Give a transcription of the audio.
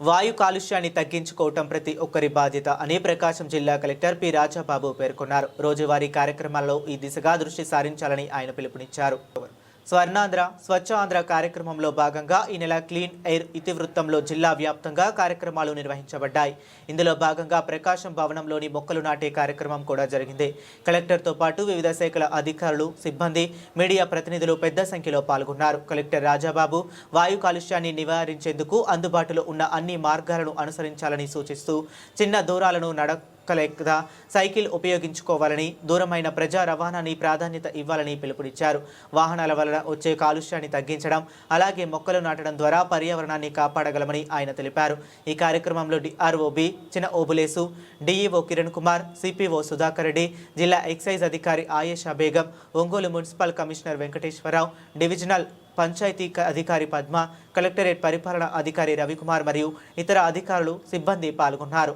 వాయు కాలుష్యాన్ని తగ్గించుకోవటం ప్రతి ఒక్కరి బాధ్యత అని ప్రకాశం జిల్లా కలెక్టర్ పి. రాజాబాబు పేర్కొన్నారు. రోజువారీ కార్యక్రమాల్లో ఈ దిశగా దృష్టి సారించాలని ఆయన పిలుపునిచ్చారు. స్వర్ణాంధ్ర స్వచ్ఛ ఆంధ్ర కార్యక్రమంలో భాగంగా ఈ నెల క్లీన్ ఎయిర్ ఇతివృత్తంలో జిల్లా వ్యాప్తంగా కార్యక్రమాలు నిర్వహించబడ్డాయి. ఇందులో భాగంగా ప్రకాశం భవనంలోని మొక్కలు నాటే కార్యక్రమం కూడా జరిగింది. కలెక్టర్తో పాటు వివిధ శాఖల అధికారులు సిబ్బంది మీడియా ప్రతినిధులు పెద్ద సంఖ్యలో పాల్గొన్నారు. కలెక్టర్ రాజాబాబు వాయు కాలుష్యాన్ని నివారించేందుకు అందుబాటులో ఉన్న అన్ని మార్గాలను అనుసరించాలని సూచిస్తూ చిన్న దూరాలను నడ నడకలేక సైకిల్ ఉపయోగించుకోవాలని దూరమైన ప్రజా రవాణాని ప్రాధాన్యత ఇవ్వాలని పిలుపునిచ్చారు. వాహనాల వలన వచ్చే కాలుష్యాన్ని తగ్గించడం అలాగే మొక్కలు నాటడం ద్వారా పర్యావరణాన్ని కాపాడగలమని ఆయన తెలిపారు. ఈ కార్యక్రమంలో DRO B Chinna Obulesu DEO Kiran Kumar CPO Sudhakar Reddy జిల్లా ఎక్సైజ్ అధికారి Ayesha Begum Ongole municipal commissioner Venkateswararao divisional panchayat అధికారి పద్మ కలెక్టరేట్ పరిపాలన అధికారి రవికుమార్ మరియు ఇతర అధికారులు సిబ్బంది పాల్గొన్నారు.